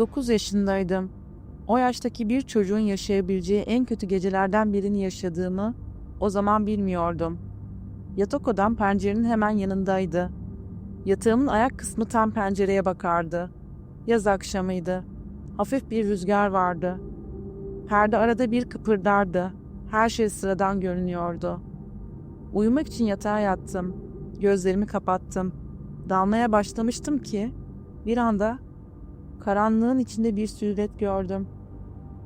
9 yaşındaydım. O yaştaki bir çocuğun yaşayabileceği en kötü gecelerden birini yaşadığımı o zaman bilmiyordum. Yatak odam pencerenin hemen yanındaydı. Yatağımın ayak kısmı tam pencereye bakardı. Yaz akşamıydı. Hafif bir rüzgar vardı. Perde arada bir kıpırdardı. Her şey sıradan görünüyordu. Uyumak için yatağa yattım. Gözlerimi kapattım. Dalmaya başlamıştım ki bir anda karanlığın içinde bir silüet gördüm.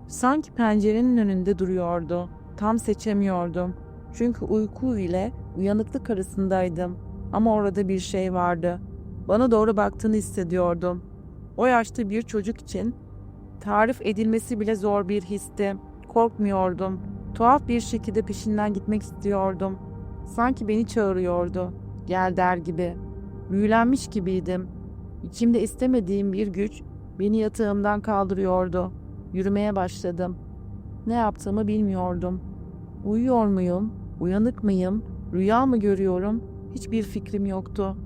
Sanki pencerenin önünde duruyordu. Tam seçemiyordum. Çünkü uyku ile uyanıklık arasındaydım. Ama orada bir şey vardı. Bana doğru baktığını hissediyordum. O yaşta bir çocuk için tarif edilmesi bile zor bir histi. Korkmuyordum. Tuhaf bir şekilde peşinden gitmek istiyordum. Sanki beni çağırıyordu. Gel der gibi. Büyülenmiş gibiydim. İçimde istemediğim bir güç beni yatağımdan kaldırıyordu. Yürümeye başladım. Ne yaptığımı bilmiyordum. Uyuyor muyum? Uyanık mıyım? Rüya mı görüyorum? Hiçbir fikrim yoktu.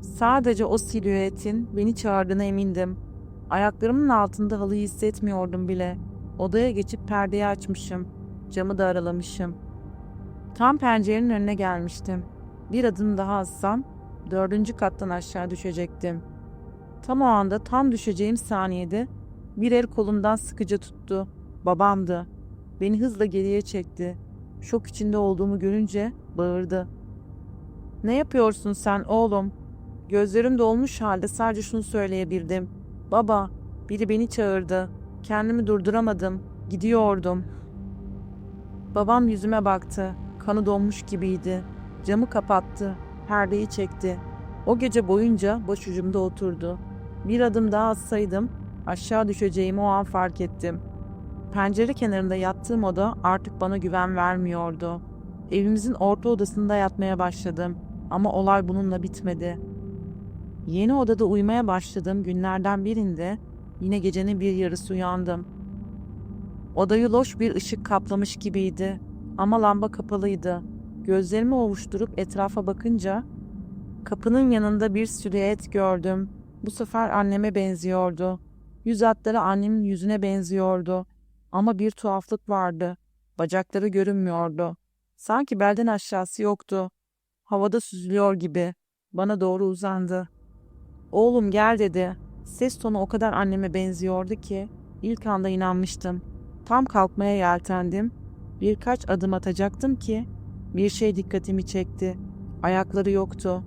Sadece o silüetin beni çağırdığına emindim. Ayaklarımın altında halıyı hissetmiyordum bile. Odaya geçip perdeyi açmışım. Camı da aralamışım. Tam pencerenin önüne gelmiştim. Bir adım daha atsam dördüncü kattan aşağı düşecektim. Tam o anda tam düşeceğim saniyede bir el kolumdan sıkıca tuttu. Babamdı. Beni hızla geriye çekti. Şok içinde olduğumu görünce bağırdı. Ne yapıyorsun sen oğlum? Gözlerim dolmuş halde sadece şunu söyleyebildim. Baba, biri beni çağırdı. Kendimi durduramadım. Gidiyordum. Babam yüzüme baktı. Kanı donmuş gibiydi. Camı kapattı. Perdeyi çekti. O gece boyunca başucumda oturdu. Bir adım daha atsaydım aşağı düşeceğimi o an fark ettim. Pencere kenarında yattığım oda artık bana güven vermiyordu. Evimizin orta odasında yatmaya başladım ama olay bununla bitmedi. Yeni odada uyumaya başladığım günlerden birinde yine gecenin bir yarısı uyandım. Odayı loş bir ışık kaplamış gibiydi ama lamba kapalıydı. Gözlerimi ovuşturup etrafa bakınca kapının yanında bir silüet gördüm. Bu sefer anneme benziyordu. Yüz hatları annemin yüzüne benziyordu. Ama bir tuhaflık vardı. Bacakları görünmüyordu. Sanki belden aşağısı yoktu. Havada süzülüyor gibi. Bana doğru uzandı. Oğlum gel dedi. Ses tonu o kadar anneme benziyordu ki ilk anda inanmıştım. Tam kalkmaya yeltendim. Birkaç adım atacaktım ki bir şey dikkatimi çekti. Ayakları yoktu.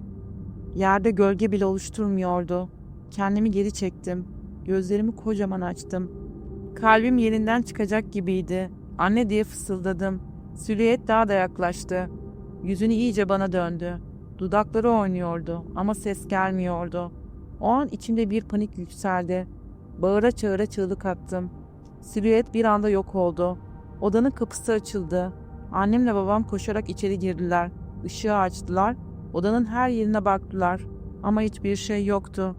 Yerde gölge bile oluşturmuyordu. Kendimi geri çektim. Gözlerimi kocaman açtım. Kalbim yerinden çıkacak gibiydi. Anne diye fısıldadım. Silüet daha da yaklaştı. Yüzünü iyice bana döndü. Dudakları oynuyordu ama ses gelmiyordu. O an içimde bir panik yükseldi. Bağıra çağıra çığlık attım. Silüet bir anda yok oldu. Odanın kapısı açıldı. Annemle babam koşarak içeri girdiler. Işığı açtılar. Odanın her yerine baktılar. Ama hiçbir şey yoktu.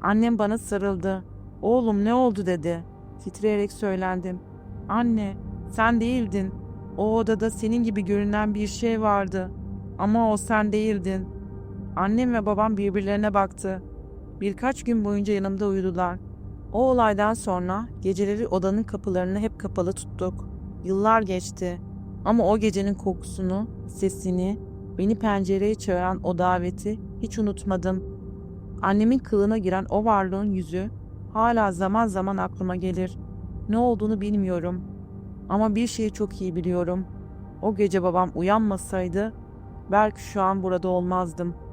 Annem bana sarıldı. Oğlum ne oldu dedi. Titreyerek söylendim. Anne, sen değildin. O odada senin gibi görünen bir şey vardı. Ama o sen değildin. Annem ve babam birbirlerine baktı. Birkaç gün boyunca yanımda uyudular. O olaydan sonra geceleri odanın kapılarını hep kapalı tuttuk. Yıllar geçti. Ama o gecenin kokusunu, sesini, beni pencereye çağıran o daveti hiç unutmadım. Annemin kılına giren o varlığın yüzü hala zaman zaman aklıma gelir. Ne olduğunu bilmiyorum. Ama bir şeyi çok iyi biliyorum. O gece babam uyanmasaydı belki şu an burada olmazdım.''